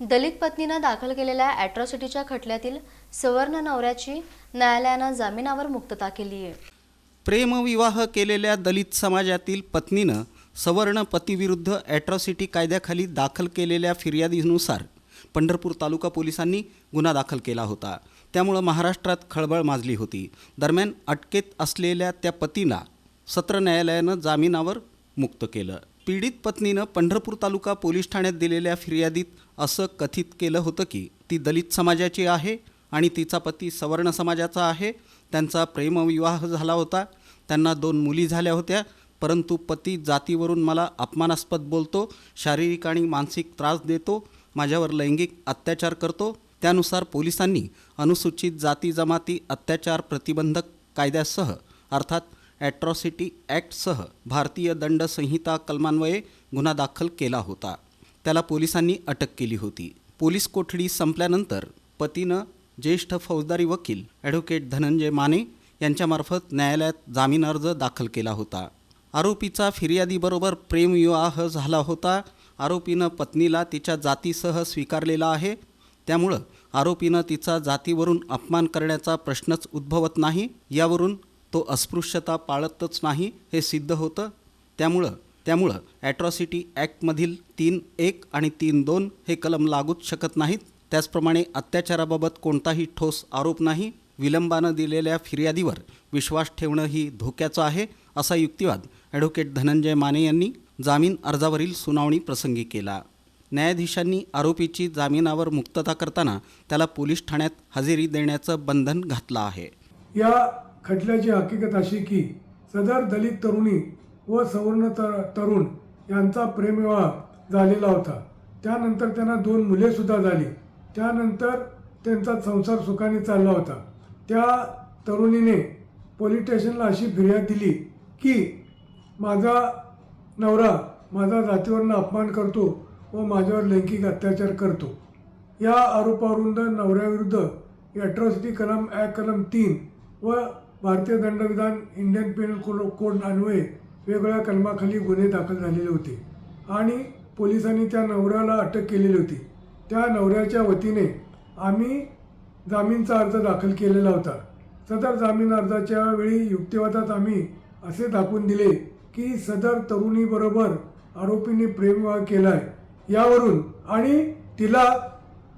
दलित पत्नीनं दाखल केलेल्या अॅट्रॉसिटीच्या खटल्यातील सवर्ण नवऱ्याची न्यायालयानं जामिनावर मुक्तता केली आहे. प्रेमविवाह केलेल्या दलित समाजातील पत्नीनं सवर्ण पतीविरुद्ध ॲट्रॉसिटी कायद्याखाली दाखल केलेल्या फिर्यादीनुसार पंढरपूर तालुका पोलिसांनी गुन्हा दाखल केला होता. त्यामुळं महाराष्ट्रात खळबळ माजली होती. दरम्यान अटकेत असलेल्या त्या पतीला सत्र न्यायालयानं जामिनावर मुक्त केलं. पीडित पत्नीनं पंढरपूर तालुका पोलीस ठाण्यात दिलेल्या फिर्यादीत असं कथित केलं होतं की ती दलित समाजाची आहे आणि तिचा पती सवर्ण समाजाचा आहे. त्यांचा प्रेमविवाह झाला होता. त्यांना दोन मुली झाल्या होत्या. परंतु पती जातीवरून मला अपमानास्पद बोलतो शारीरिक आणि मानसिक त्रास देतो माझ्यावर लैंगिक अत्याचार करतो. त्यानुसार पोलिसांनी अनुसूचित जाती जमाती अत्याचार प्रतिबंधक कायद्यासह अर्थात ॲट्रॉसिटी ॲक्टसह भारतीय दंड संहिता कलमान्वये गुन्हा दाखल केला होता. त्याला पोलिसांनी अटक केली होती. पोलीस कोठडी संपल्यानंतर पतीनं ज्येष्ठ फौजदारी वकील ॲडव्होकेट धनंजय माने यांच्यामार्फत न्यायालयात जामीन अर्ज दाखल केला होता. आरोपीचा फिर्यादीबरोबर प्रेमविवाह झाला होता. आरोपीनं पत्नीला तिच्या जातीसह स्वीकारलेला आहे. त्यामुळं आरोपीनं तिचा जातीवरून अपमान करण्याचा प्रश्नच उद्भवत नाही. यावरून तो अस्पृश्यता पाळतच नाही हे सिद्ध होतं. त्यामुळं त्यामुळं ॲट्रॉसिटी ॲक्टमधील तीन एक आणि तीन दोन हे कलम लागूच शकत नाहीत. त्याचप्रमाणे अत्याचाराबाबत कोणताही ठोस आरोप नाही. विलंबानं दिलेल्या फिर्यादीवर विश्वास ठेवणं ही धोक्याचं आहे असा युक्तिवाद ॲडव्होकेट धनंजय माने यांनी जामीन अर्जावरील सुनावणी प्रसंगी केला. न्यायाधीशांनी आरोपीची जामिनावर मुक्तता करताना त्याला पोलीस ठाण्यात हजेरी देण्याचं बंधन घातलं आहे. या खटल्याची हकीकत अशी की सदर दलित तरुणी व सवर्ण तर तरुण यांचा प्रेमविवाह झालेला होता. त्यानंतर त्यांना दोन मुलेसुद्धा झाली. त्यानंतर त्यांचा संसार सुखाने चालला होता. त्या तरुणीने पोलीस स्टेशनला अशी फिर्याद दिली की माझा नवरा माझा जातीवरनं अपमान करतो व माझ्यावर लैंगिक अत्याचार करतो. या आरोपावरून नवऱ्याविरुद्ध ॲट्रॉसिटी कलम ॲक्ट कलम तीन व भारतीय दंडविधान इंडियन पेनल कोड कोड अन्वये वेगवेगळ्या कलमाखाली गुन्हे दाखल झालेले होते. आणि पोलिसांनी त्या नवऱ्याला अटक केलेली होती. त्या नवऱ्याच्या वतीने आम्ही जामीनचा अर्ज दाखल केलेला होता. सदर जामीन अर्जाच्या वेळी युक्तिवादात आम्ही असे दाखवून दिले की सदर तरुणीबरोबर आरोपीने प्रेमविवाह केला आहे यावरून आणि तिला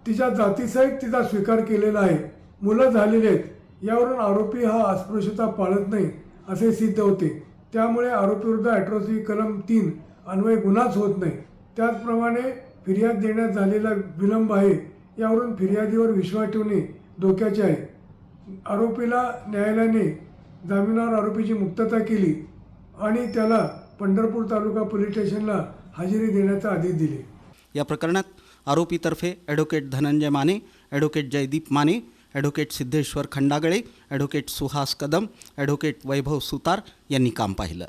तिच्या जातीसहित तिचा स्वीकार केलेला आहे. मुलं झालेली आहेत. यावरून आरोपी हा अस्पृश्यता पाळत नाही असे सिद्ध होते. त्यामुळे आरोपीविरुद्ध ॲट्रॉसिटी कलम तीन अन्वय गुन्हाच होत नाही. त्याचप्रमाणे फिर्याद देण्यात झालेला विलंब आहे यावरून फिर्यादीवर विश्वास ठेवणे धोक्याचे आहे. आरोपीला न्यायालयाने जामिनावर आरोपीची मुक्तता केली आणि त्याला पंढरपूर तालुका पोलीस स्टेशनला हजेरी देण्याचा आदेश दिले. या प्रकरणात आरोपीतर्फे advocate Dhananjay Mane advocate Jaydeep Mane advocate Siddheshwar Khandagale advocate Suhas Kadam advocate Vaibhav Sutar यांनी काम पाहिलं.